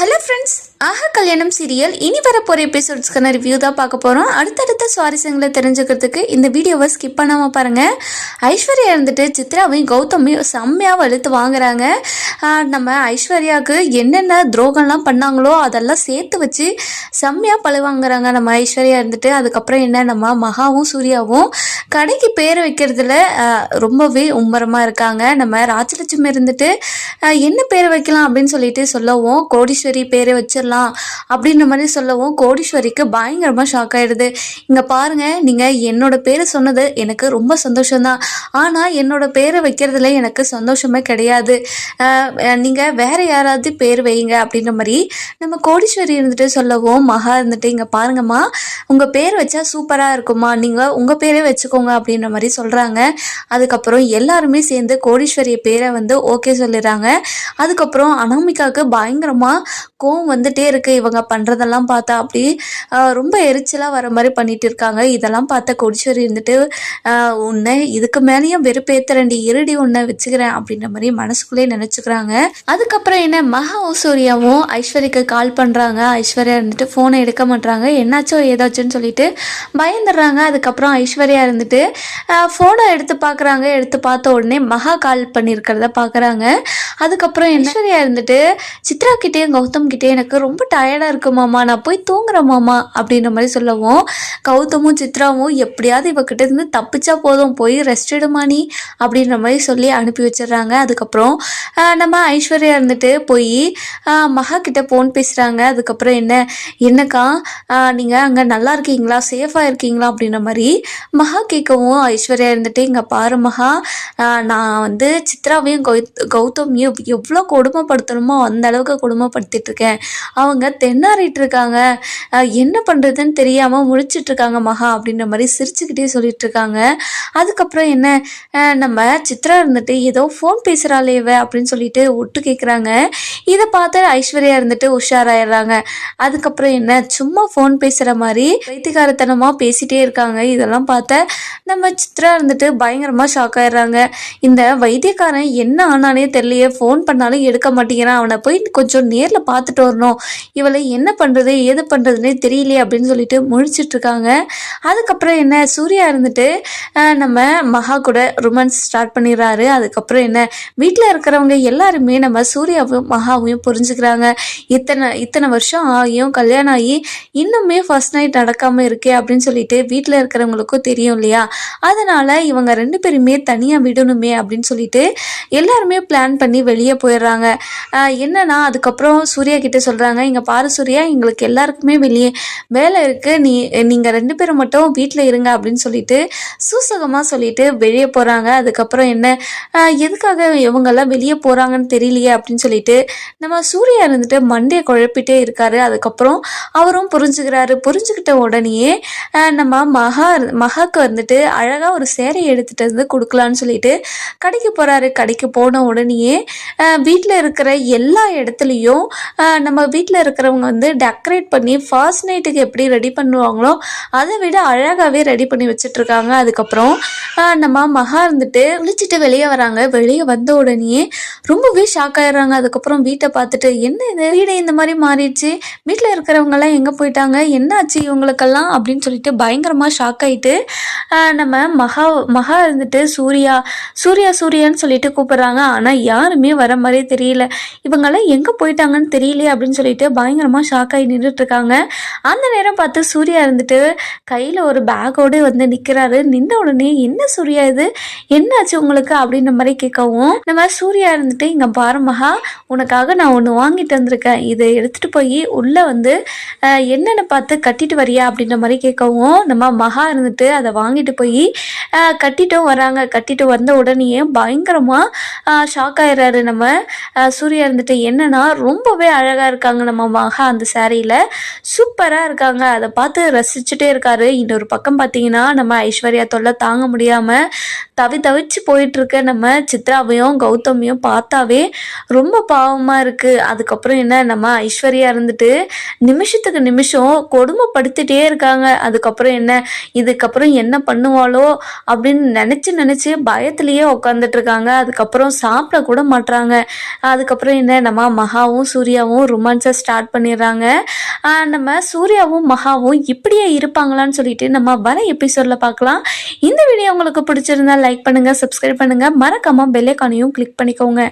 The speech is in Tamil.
ஹலோ ஃப்ரெண்ட்ஸ் ஆஹா கல்யாணம் சீரியல் இனி வர எபிசோட்ஸ்க்கான ரிவ்யூ தான் பார்க்க போகிறோம் அடுத்தடுத்த சுவாரஸ்யங்களை தெரிஞ்சுக்கிறதுக்கு இந்த வீடியோவை ஸ்கிப் பண்ணாமல் பாருங்கள் ஐஸ்வர்யா இருந்துட்டு சித்ராவையும் கௌதமையும் செம்மையாக வலுத்து வாங்குறாங்க. நம்ம ஐஸ்வர்யாவுக்கு என்னென்ன துரோகம்லாம் பண்ணாங்களோ அதெல்லாம் சேர்த்து வச்சு செம்மையாக பழி வாங்குறாங்க நம்ம ஐஸ்வர்யா இருந்துட்டு. அதுக்கப்புறம் என்ன? நம்ம மகாவும் சூர்யாவும் கடைக்கு பேர் வைக்கிறதுல ரொம்பவே உம்மரமாக இருக்காங்க. நம்ம ராஜலட்சுமி இருந்துட்டு என்ன பேர் வைக்கலாம் அப்படின்னு சொல்லிட்டு சொல்லவும். கோடீஸ்வரி பேரை வச்சிடலாம் அப்படின்ற மாதிரி சொல்லவும் கோடீஸ்வரிக்கு பயங்கரமாக ஷாக் ஆயிடுது. இங்கே பாருங்க நீங்கள் என்னோட பேரை சொன்னது எனக்கு ரொம்ப சந்தோஷம்தான். ஆனால் என்னோட பேரை வைக்கிறதுல எனக்கு சந்தோஷமே கிடையாது. நீங்கள் வேற யாராவது பேர் வைங்க அப்படின்ற மாதிரி நம்ம கோடீஸ்வரி இருந்துட்டு சொல்லவும் மகா இருந்துட்டு இங்கே பாருங்கம்மா உங்கள் பேர் வச்சா சூப்பராக இருக்குமா நீங்கள் உங்கள் பேரே வச்சுக்கோங்க அப்படின்ற மாதிரி சொல்கிறாங்க அதுக்கப்புறம் எல்லாருமே சேர்ந்து கோடீஸ்வரிய பேரை வந்து ஓகே சொல்லிடுறாங்க. அதுக்கப்புறம் அனாமிகாவுக்கு பயங்கரமாக கோவம் வந்துட்டே இருக்கு. இவங்க பண்ணுறதெல்லாம் பார்த்தா அப்படி ரொம்ப எரிச்சலாக வர மாதிரி பண்ணிட்டு இருக்காங்க. இதெல்லாம் பார்த்தா கொடிச்சேரி இருந்துட்டு ஆஹ் உன்னை இதுக்கு மேலேயும் வெறுப்பேத்துறேன்டி இருடி உன்னை வச்சுக்கிறேன் அப்படின்ற மாதிரி மனசுக்குள்ளே நினச்சிக்கிறாங்க. அதுக்கப்புறம் என்ன மகா ஓசூரியாவும் ஐஸ்வர்யாக்கு கால் பண்ணுறாங்க ஐஸ்வர்யா இருந்துட்டு ஃபோனை எடுக்க மாட்டாங்க என்னாச்சோ ஏதாச்சுன்னு சொல்லிட்டு பயந்துடுறாங்க. அதுக்கப்புறம் ஐஸ்வர்யா இருந்துட்டு ஃபோனை எடுத்து பார்க்குறாங்க எடுத்து பார்த்த உடனே மகா கால் பண்ணியிருக்கிறத பார்க்குறாங்க அதுக்கப்புறம் ஐஸ்வர்யா இருந்துட்டு சித்ரா கிட்டேயும் கௌதம் கிட்டே எனக்கு ரொம்ப டயர்டாக இருக்கு மாமா. நான் போய் தூங்குறேன் மாமா அப்படின்ற மாதிரி சொல்லவும் கௌதமும் சித்ராவும் எப்படியாவது இவக்கிட்ட இருந்து தப்பிச்சா போதும் போய் ரெஸ்ட் எடுமா நீ அப்படின்ற மாதிரி சொல்லி அனுப்பி வச்சிடுறாங்க. அதுக்கப்புறம் நம்ம ஐஸ்வர்யா இருந்துட்டு போய் மகா கிட்ட ஃபோன் பேசுகிறாங்க அதுக்கப்புறம் என்ன என்னக்கா நீங்கள் அங்கே நல்லா இருக்கீங்களா? சேஃபாக இருக்கீங்களா? அப்படின்ற மாதிரி மகா கேட்கவும் ஐஸ்வர்யா இருந்துட்டு இங்கே பாரு மகா நான் வந்து சித்ராவையும் கௌ கௌதமியும் எவ்வளோ கொடுமைப்படுத்தணுமோ அந்த அளவுக்கு கொடுமைப்படுத்திட்டு இருக்கேன். அவங்க தென்னாரிட்டு இருக்காங்க என்ன பண்ணுறதுன்னு தெரியாமல் முடிச்சிட்டு இருக்காங்க மகா அப்படின்ற மாதிரி சிரிச்சுக்கிட்டே சொல்லிட்டு இருக்காங்க அதுக்கப்புறம் என்ன? நம்ம சித்ரா இருந்துட்டு ஏதோ ஃபோன் பேசுகிறாளே இவ அப்படின்னு சொல்லிட்டு ஒட்டு கேட்குறாங்க இதை பார்த்து ஐஸ்வர்யா இருந்துட்டு உஷாராயிடுறாங்க. அதுக்கப்புறம் என்ன? சும்மா ஃபோன் பேசுகிற மாதிரி வைத்திகாரத்தனமாக பேசிட்டே இருக்காங்க. இதெல்லாம் பார்த்த நம்ம சித்ரா இருந்துட்டு பயங்கரமாக ஷாக் ஆயிடுறாங்க. இந்த வைத்தியக்காரன் என்ன ஆனானே தெரியலையே. ஃபோன் பண்ணாலும் எடுக்க மாட்டேங்கிறான். அவனை போய் கொஞ்சம் நேரில் பார்த்து பார்த்துட்டு வரணும். இவளை என்ன பண்ணுறது ஏது பண்ணுறதுனே தெரியலையே அப்படின்னு சொல்லிட்டு முழிச்சிட்டு இருக்காங்க அதுக்கப்புறம் என்ன சூர்யா இருந்துட்டு நம்ம மகா கூட ரொமான்ஸ் ஸ்டார்ட் பண்ணிடுறாரு. அதுக்கப்புறம் என்ன வீட்டில் இருக்கிறவங்க எல்லாருமே நம்ம சூர்யாவையும் மகாவையும் புரிஞ்சுக்கிறாங்க. இத்தனை இத்தனை வருஷம் ஆகியும் கல்யாணம் ஆகி இன்னுமே ஃபர்ஸ்ட் நைட் நடக்காமல் இருக்கே அப்படின்னு சொல்லிட்டு வீட்டில் இருக்கிறவங்களுக்கும் தெரியும் இல்லையா? அதனால் இவங்க ரெண்டு பேருமே தனியாக விடணுமே அப்படின்னு சொல்லிட்டு எல்லாருமே பிளான் பண்ணி வெளியே போயிடுறாங்க. என்னன்னா அதுக்கப்புறம் சூர்யா கிட்ட சொல்கிறாங்க இங்கே பாரு சூர்யா எங்களுக்கு எல்லாருக்குமே வெளியே வேலை இருக்குது நீ நீங்கள் ரெண்டு பேரும் மட்டும் வீட்டில் இருங்க அப்படின்னு சொல்லிட்டு சூசகமாக சொல்லிட்டு வெளியே போகிறாங்க அதுக்கப்புறம் என்ன எதுக்காக இவங்கெல்லாம் வெளியே போகிறாங்கன்னு தெரியலையே அப்படின்னு சொல்லிட்டு நம்ம சூர்யா இருந்துட்டு மண்டையை குழப்பிட்டே இருக்காரு. அதுக்கப்புறம் அவரும் புரிஞ்சுக்கிறாரு. புரிஞ்சுக்கிட்ட உடனேயே நம்ம மகா மகாக்கு வந்துட்டு அழகாக ஒரு சேரை எடுத்துகிட்டு வந்து கொடுக்கலான்னு சொல்லிட்டு கடைக்கு போகிறாரு கடைக்கு போன உடனேயே வீட்டில் இருக்கிற எல்லா இடத்துலையும் நம்ம வீட்டில் இருக்கிறவங்க வந்து டெக்கரேட் பண்ணி ஃபர்ஸ்ட் நைட்டுக்கு எப்படி ரெடி பண்ணுவாங்களோ அதை விட அழகாகவே ரெடி பண்ணி வச்சிட்ருக்காங்க அதுக்கப்புறம் நம்ம மகா இருந்துட்டு குளிச்சுட்டு வெளியே வராங்க. வெளியே வந்த உடனேயே ரொம்பவே ஷாக் ஆயிடுறாங்க. அதுக்கப்புறம் வீட்டை பார்த்துட்டு என்ன இது? வீடு இந்த மாதிரி மாறிடுச்சு. வீட்டில் இருக்கிறவங்கெல்லாம் எங்கே போயிட்டாங்க? என்னாச்சு இவங்களுக்கெல்லாம்? அப்படின்னு சொல்லிட்டு பயங்கரமாக ஷாக் ஆகிட்டு நம்ம மகா மகா இருந்துட்டு சூர்யா சூர்யா சூர்யான்னு சொல்லிட்டு கூப்பிட்றாங்க. ஆனால் யாருமே வர மாதிரி தெரியல. இவங்கெல்லாம் எங்கே போயிட்டாங்கன்னு தெரியல. தெரியலையே அப்படின்னு சொல்லிட்டு பயங்கரமாக ஷாக் ஆகி நின்றுட்டு இருக்காங்க அந்த நேரம் பார்த்து சூர்யா இருந்துட்டு கையில் ஒரு பேக்கோடு வந்து நிற்கிறாரு நின்ற உடனே என்ன சூர்யா இது? என்னாச்சு உங்களுக்கு? அப்படின்ற மாதிரி கேட்கவும் நம்ம சூர்யா இருந்துட்டு இங்கே பாரு மகா உனக்காக நான் ஒன்று வாங்கிட்டு வந்திருக்கேன். இதை எடுத்துகிட்டு போய் உள்ளே வந்து என்னென்னு பார்த்து கட்டிட்டு வரியா? அப்படின்ற மாதிரி கேட்கவும் நம்ம மகா இருந்துட்டு அதை வாங்கிட்டு போய் கட்டிட்டும் வராங்க. கட்டிட்டு வந்த உடனேயே பயங்கரமாக ஷாக் ஆயிடுறாரு நம்ம. சூர்யா இருந்துட்டு என்னன்னா ரொம்பவே அழகாக இருக்காங்க நம்ம மகா அந்த சாரியில். சூப்பராக இருக்காங்க. அதை பார்த்து ரசிச்சுட்டே இருக்காரு. இன்னொரு பக்கம் பார்த்தீங்கன்னா நம்ம ஐஸ்வர்யா தொல்லை தாங்க முடியாமல் தவி தவிச்சு போயிட்டுருக்க நம்ம சித்ராவையும் கௌதமியும் பார்த்தாவே ரொம்ப பாவமாக இருக்குது அதுக்கப்புறம் என்ன நம்ம ஐஸ்வர்யா இருந்துட்டு நிமிஷத்துக்கு நிமிஷம் கொடுமைப்படுத்திட்டே இருக்காங்க. அதுக்கப்புறம் என்ன இதுக்கப்புறம் என்ன பண்ணுவாளோ அப்படின்னு நினச்சி நினச்சி பயத்துலேயே உட்காந்துட்டு இருக்காங்க. அதுக்கப்புறம் சாப்பிட கூட மாட்டுறாங்க அதுக்கப்புறம் என்ன நம்ம மகாவும் சூர்யாவும் சூர்யாவும் ரொமான்ஸை ஸ்டார்ட் பண்ணிடுறாங்க. நம்ம சூர்யாவும் மகாவும் இப்படியே இருப்பாங்களான்னு சொல்லிட்டு நம்ம வர எபிசோடில் பார்க்கலாம். இந்த வீடியோ உங்களுக்கு பிடிச்சிருந்தா லைக் பண்ணுங்கள் சப்ஸ்கிரைப் பண்ணுங்கள் மறக்காமல் பெல்லைக்கானையும் கிளிக் பண்ணிக்கோங்க.